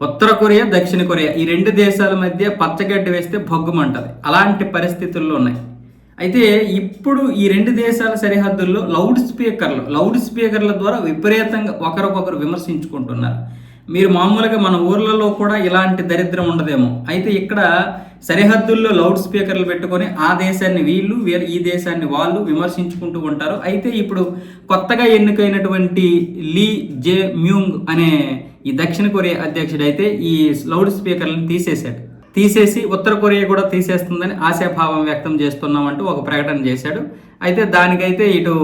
ఉత్తర Korea దక్షిణ Korea ఈ రెండు దేశాల మధ్య పచ్చగడ్డి వేస్తే భగ్గుమంటది. అలాంటి పరిస్థితుల్లో ఉన్నాయి. అయితే ఇప్పుడు ఈ రెండు దేశాల సరిహద్దుల్లో లౌడ్ స్పీకర్లు లౌడ్ స్పీకర్ల ద్వారా విపరీతంగా ఒకరికొకరు విమర్శించుకుంటున్నారు. మీరు మామూలుగా మన ఊర్లలో కూడా ఇలాంటి దరిద్రం ఉండదేమో. అయితే ఇక్కడ సరిహద్దుల్లో లౌడ్ స్పీకర్లు పెట్టుకొని ఆ దేశాన్ని వీళ్ళు వీళ్ళు ఈ దేశాన్ని వాళ్ళు విమర్శించుకుంటూ ఉంటారు. అయితే ఇప్పుడు కొత్తగా ఎన్నికైనటువంటి లీ జే మ్యూంగ్ అనే ఈ దక్షిణ కొరియా అధ్యక్షుడు అయితే ఈ లౌడ్ స్పీకర్లను తీసేశాడు. తీసేసి ఉత్తర కొరియా కూడా తీసేస్తుందని ఆశాభావం వ్యక్తం చేస్తున్నామంటూ ఒక ప్రకటన చేశాడు. అయితే దానికైతే ఇటు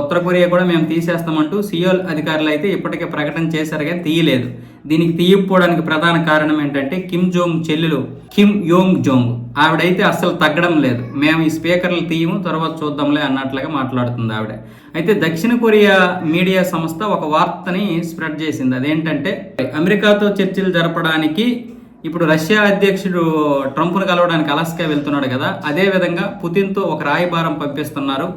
ఉత్తర కొరియా కూడా మేము తీసేస్తామంటూ సియోల్ అధికారులు అయితే ఇప్పటికే ప్రకటన చేశారు కానీ తీయలేదు. దీనికి తీయకపోవడానికి ప్రధాన కారణం ఏంటంటే కిమ్ జోంగ్ చెల్లెలు కిమ్ యోంగ్ జోంగ్. ఆవిడైతే అస్సలు తగ్గడం లేదు. మేము ఈ స్పీకర్లు తీయము తర్వాత చూద్దాంలే అన్నట్లుగా మాట్లాడుతుంది ఆవిడ. అయితే దక్షిణ కొరియా మీడియా సంస్థ ఒక వార్తని స్ప్రెడ్ చేసింది. అదేంటంటే అమెరికాతో చర్చలు జరపడానికి ఇప్పుడు రష్యా అధ్యక్షుడు ట్రంప్ను కలవడానికి అలాస్కా వెళ్తున్నాడు కదా అదే విధంగా పుతిన్తో ఒక రాయబారం పంపిస్తున్నారు.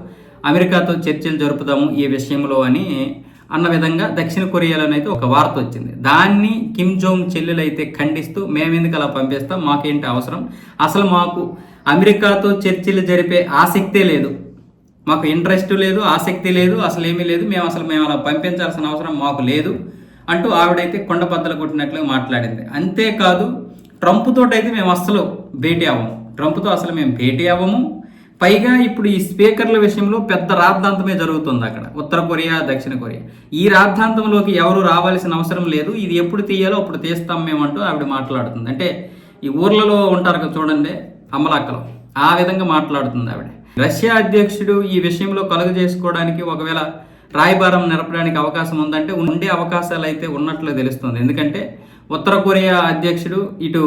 అమెరికాతో చర్చలు జరుపుదాము ఈ విషయంలో అని అన్న విధంగా దక్షిణ కొరియాలోనైతే ఒక వార్త వచ్చింది. దాన్ని కిమ్ జోంగ్ చెల్లెలు అయితే ఖండిస్తూ మేమెందుకు అలా పంపిస్తాం? మాకేంటి అవసరం? అసలు మాకు అమెరికాతో చర్చలు జరిపే ఆసక్తే లేదు. మాకు ఇంట్రెస్ట్ లేదు ఆసక్తి లేదు అసలు ఏమీ లేదు. మేము అసలు మేము అలా పంపించాల్సిన అవసరం మాకు లేదు. అంటూ ఆవిడైతే కొండ బద్దలు కొట్టినట్లుగా మాట్లాడింది. అంతేకాదు ట్రంప్ తోటైతే మేము అస్సలు భేటీ అవ్వము ట్రంప్తో అసలు మేము భేటీ అవ్వము. పైగా ఇప్పుడు ఈ స్పీకర్ల విషయంలో పెద్ద రాద్ధాంతమే జరుగుతుంది అక్కడ. ఉత్తర కొరియా దక్షిణ కొరియా. ఈ రాద్ధాంతంలోకి ఎవరు రావాల్సిన అవసరం లేదు. ఇది ఎప్పుడు తీయాలో అప్పుడు తీస్తాం మేమంటూ ఆవిడ మాట్లాడుతుంది. అంటే ఈ ఊర్లలో ఉంటారు కదా చూడండి అమ్మలక్కలు ఆ విధంగా మాట్లాడుతుంది ఆవిడ. రష్యా అధ్యక్షుడు ఈ విషయంలో కలుగు చేసుకోవడానికి ఒకవేళ రాయబారం నిరపడానికి అవకాశం ఉందంటే ఉండే అవకాశాలు అయితే ఉన్నట్లు తెలుస్తుంది. ఎందుకంటే ఉత్తర కొరియా అధ్యక్షుడు ఇటు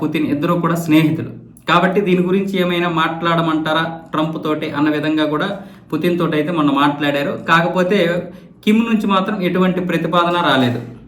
పుతిన్ ఇద్దరు కూడా స్నేహితులు. కాబట్టి దీని గురించి ఏమైనా మాట్లాడమంటారా? ట్రంప్ తోటి అన్న విధంగా కూడా పుతిన్ తోటి అయితే మొన్న మాట్లాడారు. కాకపోతే కిమ్ నుంచి మాత్రం ఎటువంటి ప్రతిపాదన రాలేదు.